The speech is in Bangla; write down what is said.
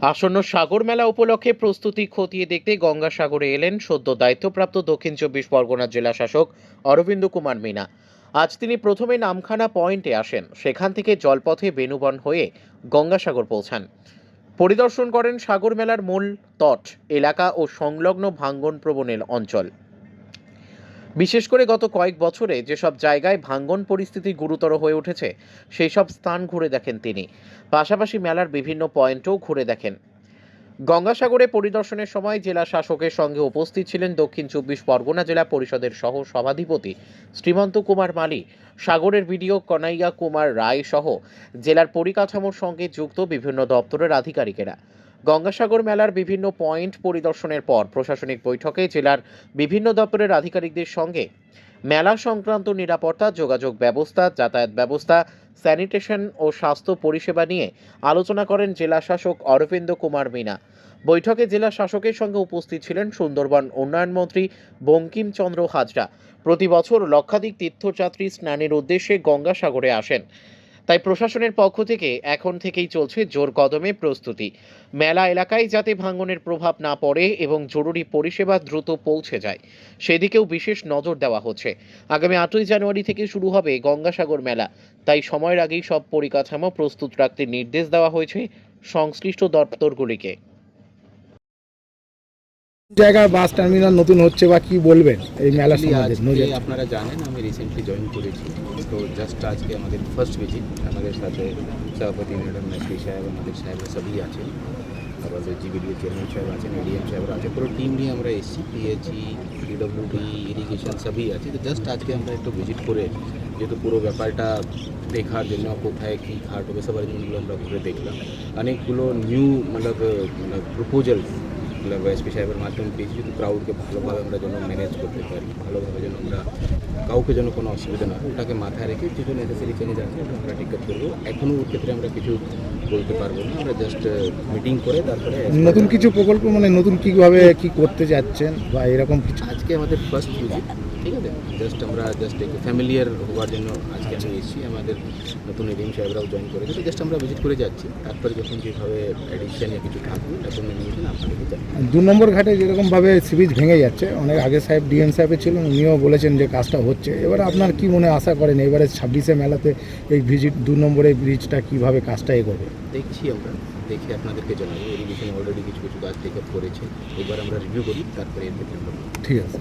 আসন্ন সাগর মেলা উপলক্ষে প্রস্তুতি খতিয়ে দেখতে গঙ্গাসাগরে এলেন সদ্য দায়িত্বপ্রাপ্ত দক্ষিণ চব্বিশ পরগনা জেলা শাসক অরবিন্দ কুমার মিনা। আজ তিনি প্রথমে নামখানা পয়েন্টে আসেন, সেখান থেকে জলপথে বেনুবন হয়ে গঙ্গাসাগর পৌঁছান। পরিদর্শন করেন সাগর মেলার মূল তট, এলাকা ও সংলগ্ন ভাঙ্গন প্রবণের অঞ্চল। বিশেষ করে গত কয়েক বছরে যেসব জায়গায় ভাঙ্গন পরিস্থিতি গুরুতর হয়ে উঠেছে সেই সব স্থান ঘুরে দেখেন তিনি। পাশাপাশি মেলার বিভিন্ন পয়েন্টও ঘুরে দেখেন। গঙ্গাসাগরে পরিদর্শনের সময় জেলা শাসকের সঙ্গে উপস্থিত ছিলেন দক্ষিণ চব্বিশ পরগনা জেলা পরিষদের সহ সভাধিপতি শ্রীমন্ত কুমার মালি, সাগরের বিডিও কনাইয়া কুমার রায় সহ জেলার পরিকাঠামোর সঙ্গে যুক্ত বিভিন্ন দপ্তরের আধিকারিকেরা। গঙ্গাসাগর মেলার বিভিন্ন পয়েন্ট পরিদর্শনের পর প্রশাসনিক বৈঠকে জেলার বিভিন্ন দপ্তরের আধিকারিকদের সঙ্গে মেলা সংক্রান্ত নিরাপত্তা, যোগাযোগ ব্যবস্থা, যাতায়াত ব্যবস্থা, স্যানিটেশন ও স্বাস্থ্য পরিষেবা নিয়ে আলোচনা করেন জেলা শাসক অরবিন্দ কুমার মিনা বৈঠকে জেলা শাসকের সঙ্গে উপস্থিত ছিলেন সুন্দরবন উন্নয়ন মন্ত্রী বঙ্কিমচন্দ্র হাজরা। প্রতি বছর লক্ষাধিক তীর্থযাত্রী স্নানের উদ্দেশ্যে গঙ্গাসাগরে আসেন। তাই প্রশাসনের পক্ষ থেকে এখন থেকেই চলছে জোর কদমে প্রস্তুতি। মেলা এলাকায় যাতে ভাঙনের প্রভাব না পড়ে এবং জরুরি পরিষেবা দ্রুত পৌঁছে যায়, সেদিকেও বিশেষ নজর দেওয়া হচ্ছে। আগামী আটই জানুয়ারি থেকে শুরু হবে গঙ্গাসাগর মেলা। তাই সময়ের আগেই সব পরিকাঠামো প্রস্তুত রাখতে নির্দেশ দেওয়া হয়েছে সংশ্লিষ্ট দপ্তরগুলিকে। জায়গায় বাস টার্মিনাল নতুন হচ্ছে বা কি বলবেন এই মেলা সম্বন্ধে আপনারা জানেন আমি রিসেন্টলি জয়েন করেছি। তো জাস্ট আজকে আমাদের ফার্স্ট ভিজিট আমাদের সাথে সভাপতি ম্যাডাম মেসরি সাহেব আমাদের সাহেবরা সবই আছেন। তারপর জিবিডিও চেয়ারম্যান সাহেব আছেন এডিএম সাহেবরা আছে পুরো টিম নিয়ে আমরা এসেছি। পিএইচই পিডব্লিউডি ইরিগেশন সবই আছে। তো জাস্ট আজকে আমরা একটু ভিজিট করে যেহেতু পুরো ব্যাপারটা দেখার জন্য কোথায় কী ঘাট হবে সবার জিনিসগুলো আমরা ঘুরে দেখলাম। অনেকগুলো নিউ মতলব মানে প্রপোজাল মতলব এসপি সাহেবের মাধ্যমে পেয়েছি যদি ক্রাউডকে ভালোভাবে আমরা যেন ম্যানেজ করতে পারি ভালোভাবে যেন আমরা কাউকে যেন কোনো অসুবিধা না ওটাকে মাথায় রেখে যেটা নেসেসারি চেঞ্জ আছে ওটা আমরা টিকট করব এখনও ওর ক্ষেত্রে আমরা কিছু বলতে পারব না আমরা জাস্ট মিটিং করে তারপরে নতুন কিছু প্রকল্প মানে নতুন কীভাবে কি করতে যাচ্ছেন বা এরকম কিছু? আজকে আমাদের ফার্স্ট ভিজিট ঠিক আছে? জাস্ট আমরা জাস্ট একটু ফ্যামিলিয়ার হওয়ার জন্য আজকে আমি এসেছি আমাদের নতুন এডিএম সাহেবরাও জয়েন করেছে জাস্ট আমরা ভিজিট করে যাচ্ছি। তারপরে যখন যেভাবে অ্যাডিকশন কিছু থাকবে তখন নিয়ে আপনাদেরকে জানাব দু নম্বর ঘাটে যেরকমভাবে সিরিজ ভেঙে যাচ্ছে অনেক আগে সাহেব ডিএম সাহেবে ছিলেন উনিও বলেছেন যে কাজটা হচ্ছে। এবার আপনার কি মনে আশা করেন এবারে ছাব্বিশে মেলাতে এই ভিজিট দু নম্বরের ব্রিজটা কীভাবে কাজটা এগোবে? দেখছি আমরা দেখে আপনাদেরকে জানাব। এডুকেশন অলরেডি কিছু কিছু কাজ টেক আপ করেছে। এবার আমরা রিভিউ করি তারপরে এর ক্ষেত্রে আমরা ঠিক আছে।